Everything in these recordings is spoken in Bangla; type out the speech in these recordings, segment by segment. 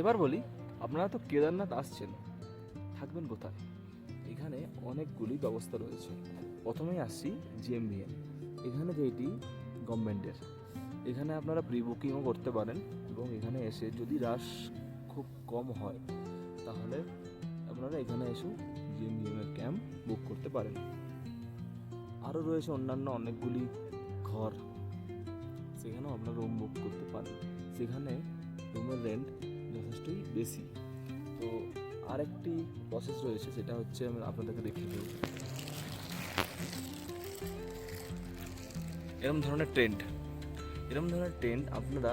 এবার বলি, আপনারা তো কেদারনাথ আসছেন, থাকবেন কোথায়? এখানে অনেকগুলি ব্যবস্থা রয়েছে। প্রথমেই আসছি জিএমবিএন এখানে যেটি গভর্নমেন্টের। এখানে আপনারা প্রি বুকিংও করতে পারেন এবং এখানে এসে যদি রাশ খুব কম হয়, তাহলে আপনারা এখানে এসে জিএমবিএম এর ক্যাম্প বুক করতে পারেন। আরও রয়েছে অন্যান্য অনেকগুলি ঘর। সেখানেও আপনারা রুম বুক করতে পারেন। সেখানে রুমের রেন্ট যথেষ্টই বেশি। তো আরেকটি প্রসেস রয়েছে, সেটা হচ্ছে আমি আপনাদেরকে দেখিয়ে দেবো। এরকম ধরনের টেন্ট এরকম ধরনের টেন্ট আপনারা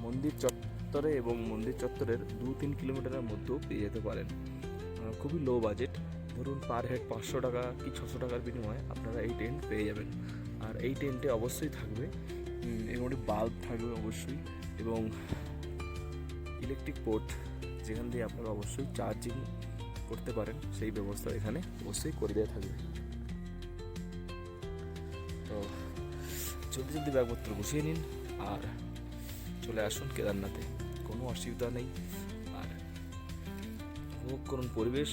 মন্দির চত্বরে এবং মন্দির চত্বরের দু তিন কিলোমিটারের মধ্যেও পেয়ে যেতে পারেন। খুবই লো বাজেট ধরুন পার হেড পাঁচশো টাকা কি ছশো টাকার বিনিময়ে আপনারা এই টেন্ট পেয়ে যাবেন। আর এই টেন্টে অবশ্যই থাকবে। মধ্যে বাল্ব থাকবে অবশ্যই। এবং ইলেকট্রিক পোর্ট যেখান দিয়ে আপনারা অবশ্যই চার্জিং করতে পারেন, সেই ব্যবস্থা এখানে অবশ্যই করে দেওয়া থাকবে। তো জলদি জলদি ব্যাগপত্র গুছিয়ে নিন আর চলে আসুন কেদারনাথে। কোনো অসুবিধা নেই। আর উপভোগ করুন পরিবেশ।